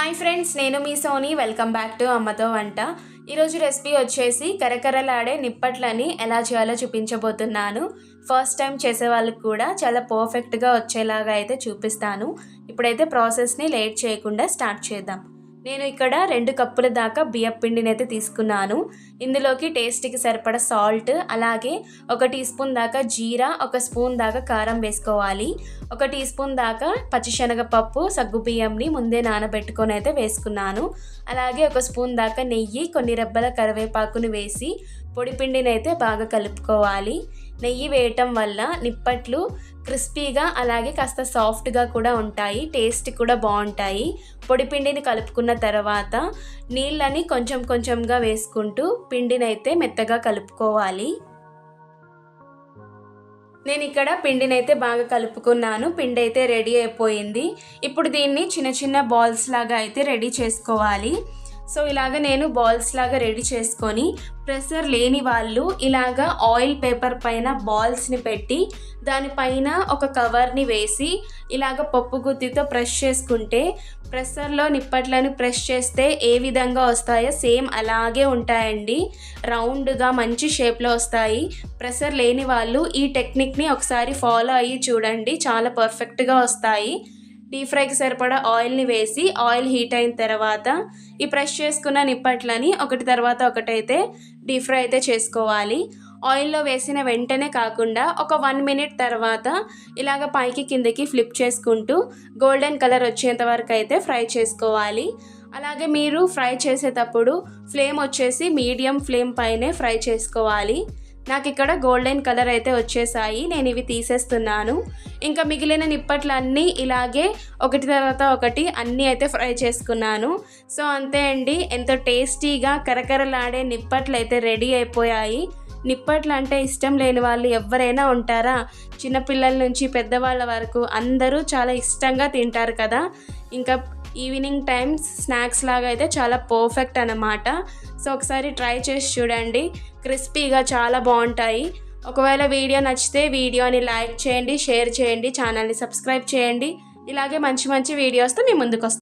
Hi friends నేను మీ Soni. Welcome back to అమ్మతో వంట. ఈరోజు రెసిపీ వచ్చేసి కరకరలాడే నిప్పట్లని ఎలా చేయాలో చూపించబోతున్నాను. ఫస్ట్ టైం చేసే వాళ్ళకి కూడా చాలా పర్ఫెక్ట్గా వచ్చేలాగా అయితే చూపిస్తాను. ఇప్పుడైతే ప్రాసెస్ని లేట్ చేయకుండా స్టార్ట్ చేద్దాం. నేను ఇక్కడ రెండు కప్పుల దాకా బియ్యం పిండిని అయితే తీసుకున్నాను. ఇందులోకి టేస్ట్కి సరిపడ సాల్ట్ అలాగే ఒక టీ స్పూన్ దాకా జీరా ఒక స్పూన్ దాకా కారం వేసుకోవాలి. ఒక టీ స్పూన్ దాకా పచ్చిశనగపప్పు సగ్గు బియ్యంని ముందే నానబెట్టుకొని అయితే వేసుకున్నాను. అలాగే ఒక స్పూన్ దాకా నెయ్యి కొన్ని రెబ్బల కరివేపాకును వేసి పొడి పిండిని అయితే బాగా కలుపుకోవాలి. నెయ్యి వేయటం వల్ల నిప్పట్లు క్రిస్పీగా అలాగే కాస్త సాఫ్ట్గా కూడా ఉంటాయి. టేస్ట్ కూడా బాగుంటాయి. పొడి పిండిని కలుపుకున్న తర్వాత నీళ్ళని కొంచెం కొంచెంగా వేసుకుంటూ పిండిని అయితే మెత్తగా కలుపుకోవాలి. నేను ఇక్కడ పిండిని అయితే బాగా కలుపుకున్నాను. పిండి అయితే రెడీ అయిపోయింది. ఇప్పుడు దీన్ని చిన్న చిన్న బాల్స్ లాగా అయితే రెడీ చేసుకోవాలి. సో ఇలాగ నేను బాల్స్ లాగా రెడీ చేసుకొని ప్రెషర్ లేని వాళ్ళు ఇలాగ ఆయిల్ పేపర్ పైన బాల్స్ని పెట్టి దానిపైన ఒక కవర్ని వేసి ఇలాగ పప్పు గుత్తితో ప్రెస్ చేసుకుంటే ప్రెషర్లో నిప్పట్లను ప్రెస్ చేస్తే ఏ విధంగా వస్తాయో సేమ్ అలాగే ఉంటాయండి. రౌండ్గా మంచి షేప్లో వస్తాయి. ప్రెషర్ లేని వాళ్ళు ఈ టెక్నిక్ని ఒకసారి ఫాలో అయ్యి చూడండి. చాలా పర్ఫెక్ట్గా వస్తాయి. డీప్ ఫ్రైకి సరిపడా ఆయిల్ని వేసి ఆయిల్ హీట్ అయిన తర్వాత ఈ ప్రెష్ చేసుకున్న నిప్పట్లని ఒకటి తర్వాత ఒకటైతే డీప్ ఫ్రై అయితే చేసుకోవాలి. ఆయిల్లో వేసిన వెంటనే కాకుండా ఒక వన్ మినిట్ తర్వాత ఇలాగ పైకి కిందకి ఫ్లిప్ చేసుకుంటూ గోల్డెన్ కలర్ వచ్చేంత వరకు అయితే ఫ్రై చేసుకోవాలి. అలాగే మీరు ఫ్రై చేసేటప్పుడు ఫ్లేమ్ వచ్చేసి మీడియం ఫ్లేమ్ పైనే ఫ్రై చేసుకోవాలి. నాకు ఇక్కడ గోల్డెన్ కలర్ అయితే వచ్చేసాయి. నేను ఇవి తీసేస్తున్నాను. ఇంకా మిగిలిన నిప్పట్లన్నీ ఇలాగే ఒకటి తర్వాత ఒకటి అన్నీ అయితే ఫ్రై చేసుకున్నాను. సో అంతే అండి. ఎంతో టేస్టీగా కరకరలాడే నిప్పట్లు అయితే రెడీ అయిపోయాయి. నిప్పట్లు అంటే ఇష్టం లేని వాళ్ళు ఎవరైనా ఉంటారా? చిన్నపిల్లల నుంచి పెద్దవాళ్ళ వరకు అందరూ చాలా ఇష్టంగా తింటారు కదా. ఇంకా ఈవినింగ్ టైమ్స్ స్నాక్స్ లాగా అయితే చాలా పర్ఫెక్ట్ అనమాట సో ఒకసారి ట్రై చేసి చూడండి. క్రిస్పీగా చాలా బాగుంటాయి. ఒకవేళ వీడియో నచ్చితే వీడియోని లైక్ చేయండి షేర్ చేయండి ఛానల్ని సబ్స్క్రైబ్ చేయండి. ఇలాగే మంచి మంచి వీడియోస్తో మీ ముందుకు